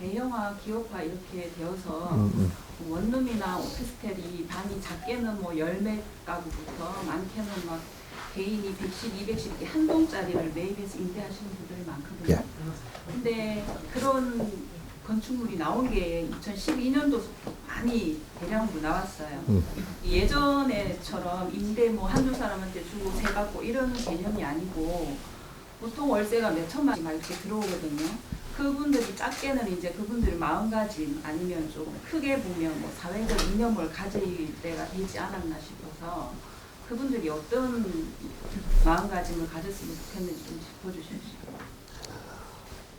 대형화, 기업화 이렇게 되어서 음, 음. 원룸이나 오피스텔이 방이 작게는 뭐 열몇 가구부터 많게는 막 개인이 110, 210 이렇게 한 동짜리를 매입해서 임대하시는 분들이 많거든요. 예. 근데 그런 건축물이 나온 게 2012년도 많이 대량으로 나왔어요. 음. 예전에처럼 임대 뭐 한두 사람한테 주고 세 받고 이런 개념이 아니고 보통 월세가 몇 천만 원막 이렇게 들어오거든요. 그분들이 작게는 이제 그분들의 마음가짐 아니면 좀 크게 보면 뭐 사회적 이념을 가질 때가 되지 않았나 싶어서 그분들이 어떤 마음가짐을 가졌으면 좋겠는지 좀 짚어주십시오.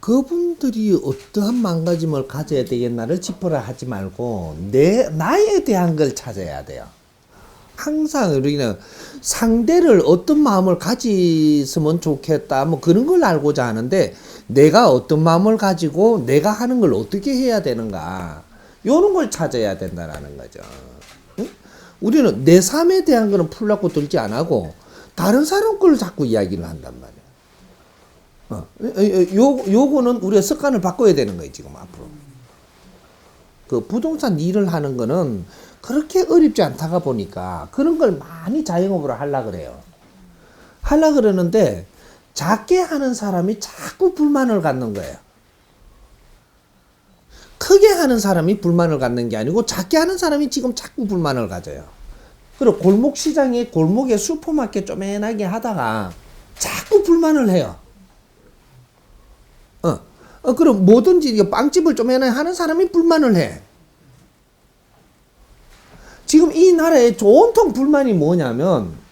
그분들이 어떠한 망가짐을 가져야 되겠나를 짚으라 하지 말고 내 나에 대한 걸 찾아야 돼요. 항상 우리는 상대를 어떤 마음을 가지으면 좋겠다 뭐 그런 걸 알고자 하는데 내가 어떤 마음을 가지고 내가 하는 걸 어떻게 해야 되는가 요런 걸 찾아야 된다라는 거죠. 응? 우리는 내 삶에 대한 거는 풀라고 들지 안 하고 다른 사람 걸 자꾸 이야기를 한단 말이야. 어, 요, 요거는 우리가 습관을 바꿔야 되는 거예요, 지금 앞으로. 그 부동산 일을 하는 거는 그렇게 어렵지 않다가 보니까 그런 걸 많이 자영업으로 하려 그래요. 하려 그러는데 작게 하는 사람이 자꾸 불만을 갖는 거예요. 크게 하는 사람이 불만을 갖는 게 아니고 작게 하는 사람이 지금 자꾸 불만을 가져요. 그리고 골목 시장에 골목에 슈퍼마켓 쪼매나게 하다가 자꾸 불만을 해요. 어, 어 그럼 뭐든지 빵집을 쪼매나 하는 사람이 불만을 해. 지금 이 나라에 온통 불만이 뭐냐면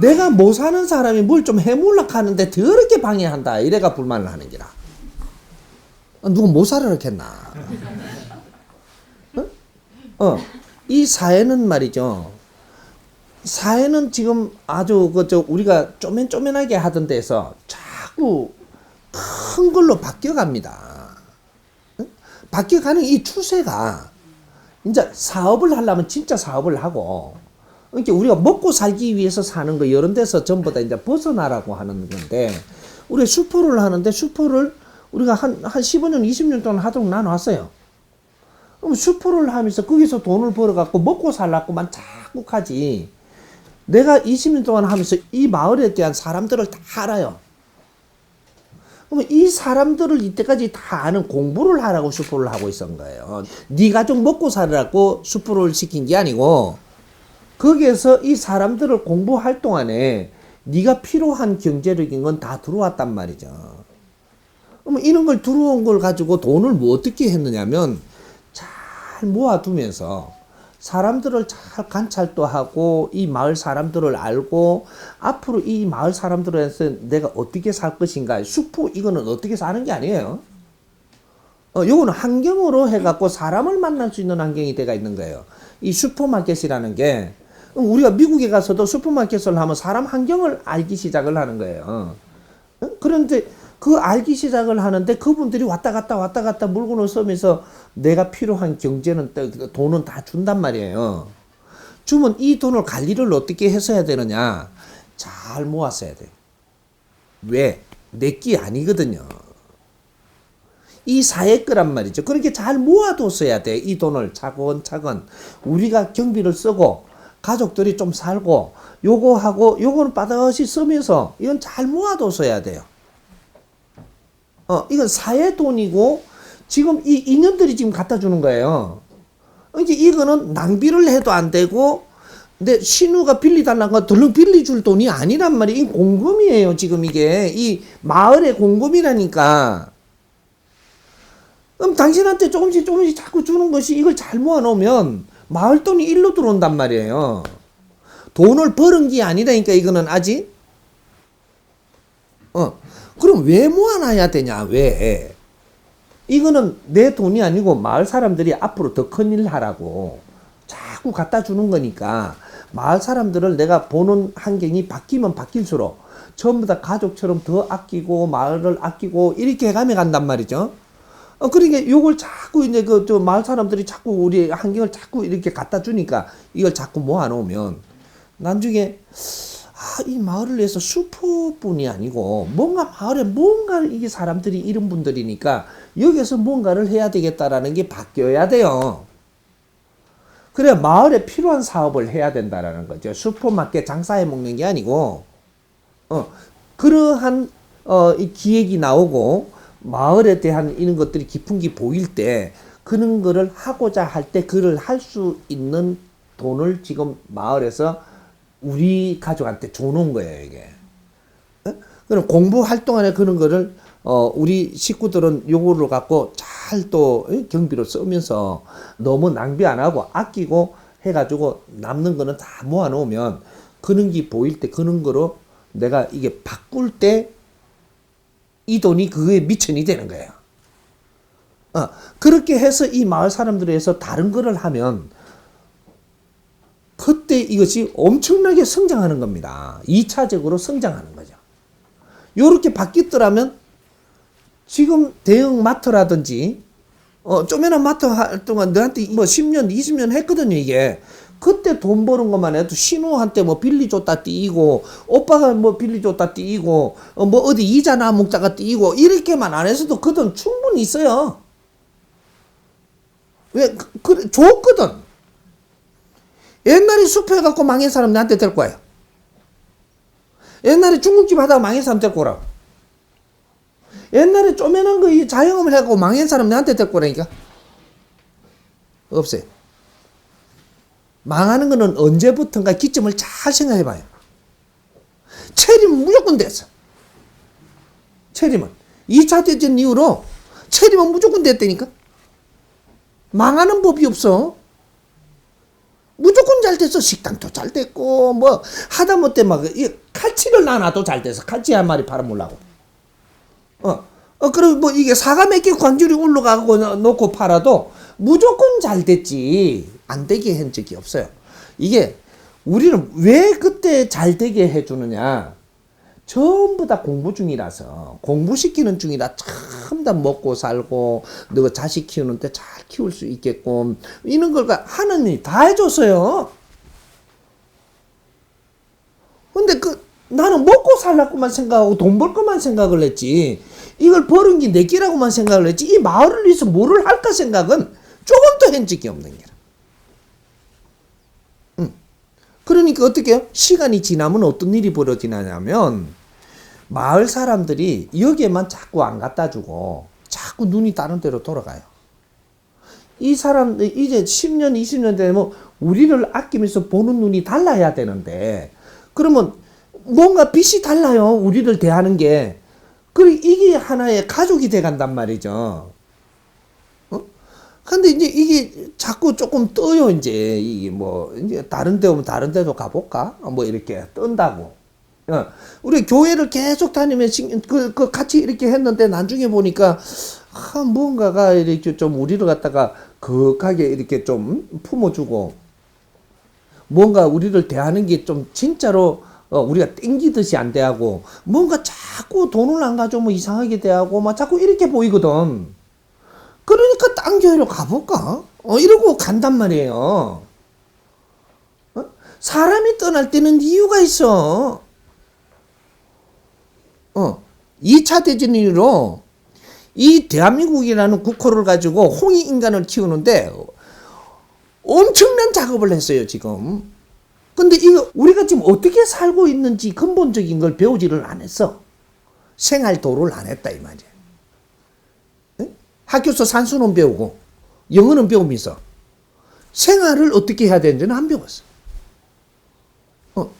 내가 못 사는 사람이 뭘 좀 해물라 하는데 더럽게 방해한다. 이래가 불만을 하는 기라. 어, 누가 못 살아라 했나? 어? 어, 이 사회는 말이죠. 사회는 지금 아주 그저 우리가 쪼맨쪼맨하게 하던 데서 자꾸 큰 걸로 바뀌어갑니다. 응? 바뀌어가는 이 추세가 이제 사업을 하려면 진짜 사업을 하고 그러니까 우리가 먹고 살기 위해서 사는 거 이런 데서 전부 다 이제 벗어나라고 하는 건데 우리 슈퍼를 하는데 슈퍼를 우리가 한, 한 15년, 20년 동안 하도록 나눠왔어요. 그럼 슈퍼를 하면서 거기서 돈을 벌어갖고 먹고 살라고만 자꾸 하지. 내가 20년 동안 하면서 이 마을에 대한 사람들을 다 알아요. 그러면 이 사람들을 이때까지 다 아는 공부를 하라고 슈퍼를 하고 있었던 거예요. 네 가족 먹고 살으라고 슈퍼를 시킨 게 아니고 거기에서 이 사람들을 공부할 동안에 네가 필요한 경제적인 건 다 들어왔단 말이죠. 그러면 이런 걸 들어온 걸 가지고 돈을 뭐 어떻게 했느냐면 잘 모아두면서 사람들을 잘 관찰도 하고 이 마을 사람들을 알고 앞으로 이 마을 사람들에서 내가 어떻게 살 것인가 슈퍼 이거는 어떻게 사는 게 아니에요. 어, 요거는 환경으로 해갖고 사람을 만날 수 있는 환경이 돼가 있는 거예요. 이 슈퍼마켓이라는 게 우리가 미국에 가서도 슈퍼마켓을 하면 사람 환경을 알기 시작을 하는 거예요. 어? 그런데 그 알기 시작을 하는데 그분들이 왔다 갔다 왔다 갔다 물건을 쓰면서 내가 필요한 경제는 또- 돈은 다 준단 말이에요. 주면 이 돈을 관리를 어떻게 해야 되느냐? 잘 모았어야 돼. 왜? 내 끼 아니거든요. 이 사회 거란 말이죠. 그렇게 잘 모아뒀어야 돼. 이 돈을 차근차근. 우리가 경비를 쓰고, 가족들이 좀 살고, 요거 하고, 요거는 빠듯이 쓰면서, 이건 잘 모아뒀어야 돼요. 어, 이건 사회 돈이고, 지금 이 인연들이 지금 갖다 주는 거예요. 이제 이거는 낭비를 해도 안 되고, 근데 신우가 빌리달라는 건 덜렁 빌리줄 돈이 아니란 말이에요. 이 공금이에요, 지금 이게. 이 마을의 공금이라니까. 그럼 당신한테 조금씩 조금씩 자꾸 주는 것이 이걸 잘 모아놓으면 마을 돈이 일로 들어온단 말이에요. 돈을 버는 게 아니라니까, 이거는 아직. 어. 그럼 왜 모아놔야 되냐, 왜? 이거는 내 돈이 아니고 마을 사람들이 앞으로 더 큰 일 하라고 자꾸 갖다 주는 거니까 마을 사람들을 내가 보는 환경이 바뀌면 바뀔수록 전부 다 가족처럼 더 아끼고 마을을 아끼고 이렇게 해가며 간단 말이죠. 어, 그러니까 요걸 자꾸 이제 그 저 마을 사람들이 자꾸 우리 환경을 자꾸 이렇게 갖다 주니까 이걸 자꾸 모아놓으면 나중에 아, 이 마을을 위해서 슈퍼뿐이 아니고 뭔가 마을에 뭔가 이게 사람들이 이런 분들이니까 여기서 뭔가를 해야 되겠다라는 게 바뀌어야 돼요. 그래 마을에 필요한 사업을 해야 된다라는 거죠. 슈퍼마켓 장사해 먹는 게 아니고 어 그러한 어 이 기획이 나오고 마을에 대한 이런 것들이 깊은 게 보일 때 그런 거를 하고자 할 때 그를 할 수 있는 돈을 지금 마을에서 우리 가족한테 줘놓은 거예요 이게. 어? 그럼 공부 활동 안에 그런 거를 어 우리 식구들은 요거를 갖고 잘 또 경비로 쓰면서 너무 낭비 안 하고 아끼고 해가지고 남는 거는 다 모아놓으면 그런 게 보일 때 그런 거로 내가 이게 바꿀 때 이 돈이 그거에 미천이 되는 거예요. 어, 그렇게 해서 이 마을 사람들에 서 다른 거를 하면 그때 이것이 엄청나게 성장하는 겁니다. 2차적으로 성장하는 거죠. 요렇게 바뀌더라면 지금 대형 마트라든지 어 쪼매난 마트 활동한 너한테 뭐 10년, 20년 했거든요, 이게. 그때 돈 버는 것만 해도 신우한테 뭐 빌리줬다 띄고 오빠가 뭐 빌리줬다 띄고 어, 뭐 어디 이자 나 먹자가 띄고 이렇게만 안 해서도 그 돈 충분히 있어요. 왜 그, 그 좋거든. 옛날에 숲에 갖고 망한 사람 나한테 될 거예요. 옛날에 중국집 하다가 망한 사람 될 거라고. 옛날에 쪼매난 거이 자영업을 해갖고 망한 사람 나한테 될 거라니까. 없어요. 망하는 거는 언제부턴가 기점을 잘 생각해 봐요. 체림은 무조건 됐어. 체림은. 2차 대전 이후로 체림은 무조건 됐다니까. 망하는 법이 없어. 무조건 잘 됐어. 식당도 잘 됐고, 뭐, 하다못해 막, 이 칼치를 나놔도 잘 됐어. 칼치 한 마리 팔아먹으려고. 어, 어, 그럼 뭐 이게 사과 몇개 관절이 올라가고 놓- 놓고 팔아도 무조건 잘 됐지. 안 되게 한 적이 없어요. 이게 우리는 왜 그때 잘 되게 해주느냐. 전부 다 공부 중이라서 공부시키는 중이라 참 다 먹고 살고 너 자식 키우는데 잘 키울 수 있게끔 이런 걸 하느님이 다 해줬어요. 근데 그 나는 먹고 살라고만 생각하고 돈 벌 것만 생각을 했지 이걸 버는 게 내 끼라고만 생각을 했지 이 마을을 위해서 뭐를 할까 생각은 조금도 한 적이 없는 게라. 응. 그러니까 어떻게 해요? 시간이 지나면 어떤 일이 벌어지냐면 마을 사람들이 여기에만 자꾸 안 갖다 주고 자꾸 눈이 다른 데로 돌아가요. 이 사람들 이제 10년, 20년 되면 우리를 아끼면서 보는 눈이 달라야 되는데 그러면 뭔가 빛이 달라요. 우리를 대하는 게. 그리고 이게 하나의 가족이 돼 간단 말이죠. 어? 근데 이제 이게 자꾸 조금 떠요, 이제. 이게 뭐, 이제 다른 데 오면 다른 데도 가볼까? 뭐 이렇게 뜬다고. 어. 우리 교회를 계속 다니면 신- 그, 그 같이 이렇게 했는데 나중에 보니까 아, 뭔가가 이렇게 좀 우리를 갖다가 거하게 이렇게 좀 품어주고 뭔가 우리를 대하는 게 좀 진짜로 어, 우리가 땡기듯이 안 대하고 뭔가 자꾸 돈을 안 가져오면 이상하게 대하고 막 자꾸 이렇게 보이거든. 그러니까 딴 교회로 가볼까? 어, 이러고 간단 말이에요. 어? 사람이 떠날 때는 이유가 있어. 어, 2차 대전 이후로 이 대한민국이라는 국호를 가지고 홍익 인간을 키우는데 엄청난 작업을 했어요, 지금. 근데 이거 우리가 지금 어떻게 살고 있는지 근본적인 걸 배우지를 안 했어. 생활도를 안 했다 이 말이야. 응? 학교에서 산수는 배우고 영어는 배우면서 생활을 어떻게 해야 되는지는 안 배웠어. 어.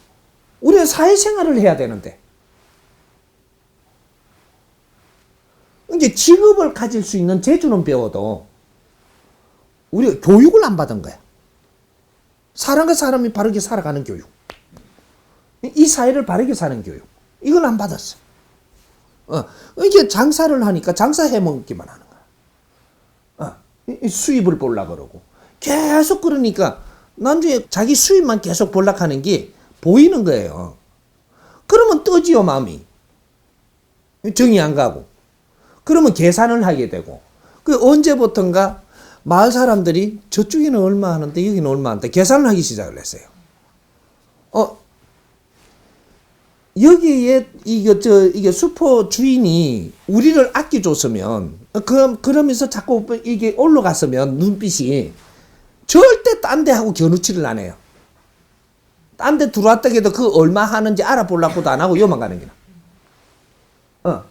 우리가 사회생활을 해야 되는데 이제 직업을 가질 수 있는 재주는 배워도 우리가 교육을 안 받은 거야. 사람과 사람이 바르게 살아가는 교육. 이 사회를 바르게 사는 교육. 이걸 안 받았어. 어, 이게 장사를 하니까 장사 해 먹기만 하는 수입을 볼라 그러고. 계속 그러니까 나중에 자기 수입만 계속 볼라 하는 게 보이는 거예요. 그러면 떠지요, 마음이. 정이 안 가고. 그러면 계산을 하게 되고. 그 언제부턴가 마을 사람들이 저쪽에는 얼마 하는데 여기는 얼마 하는데 계산을 하기 시작을 했어요. 어, 여기에 이게 저 이게 슈퍼 주인이 우리를 아껴줬으면 그럼 그러면서 자꾸 이게 올라갔으면 눈빛이 절대 딴 데 하고 겨누치를 안 해요. 딴 데 들어왔다 해도 그 얼마 하는지 알아보려고도 안 하고 요만 가는 거야. 어.